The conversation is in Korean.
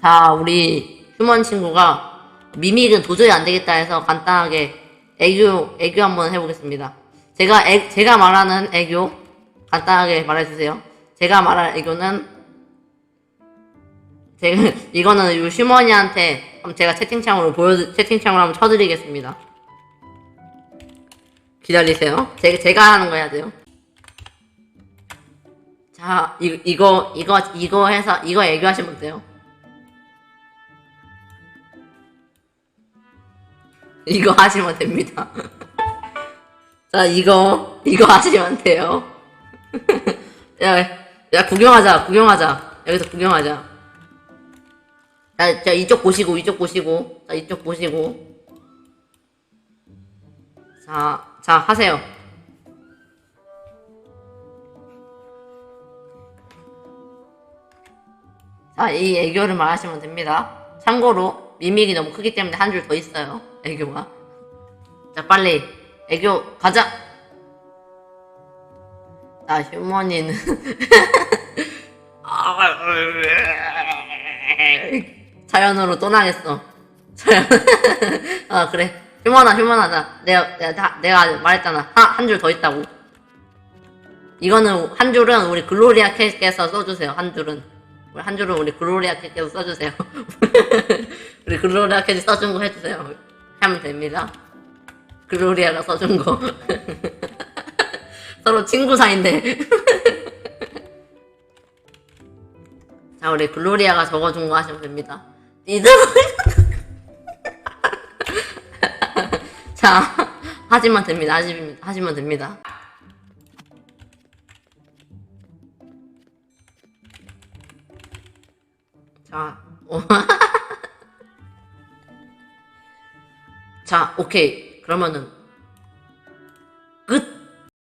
자, 우리 휴먼 친구가 미믹은 도저히 안 되겠다 해서 간단하게 애교, 애교 한번 해보겠습니다. 제가, 애, 제가 말하는 애교 간단하게 말해주세요. 제가 말할 애교는 제가, 이거는 이 휴먼이한테 제가 채팅창으로 보여, 채팅창으로 한번 쳐드리겠습니다. 기다리세요. 제, 제가 하는 거 해야 돼요. 자, 이, 이거, 이거, 이거 해서, 이거 애교하시면 돼요. 이거 하시면 됩니다. 자, 이거, 이거 하시면 돼요. 야, 야, 구경하자, 구경하자. 여기서 구경하자. 자, 자, 이쪽 보시고, 이쪽 보시고, 자, 이쪽 보시고. 자, 자, 하세요. 자, 이 애교를 말하시면 됩니다. 참고로, 미믹이 너무 크기 때문에 한 줄 더 있어요. 애교가. 자, 빨리, 애교, 가자! 자, 휴머니는. 자연으로 또 나겠어. 자연. 아, 그래. 휴먼아, 휴먼하자. 내가, 내가, 다- 내가 말했잖아. 한 줄 더 있다고. 이거는, 한 줄은 우리 글로리아 캣께서 써주세요. 한 줄은. 한 줄은 우리 글로리아 캣께서 써주세요. 우리 글로리아 캣이 써준 거 해주세요. 하면 됩니다. 글로리아가 써준 거. 서로 친구 사이인데. 자, 우리 글로리아가 적어준 거 하시면 됩니다. 니들 자, 하시면 됩니다. 하시면, 하시면 됩니다. 자, 자, 오케이. 그러면은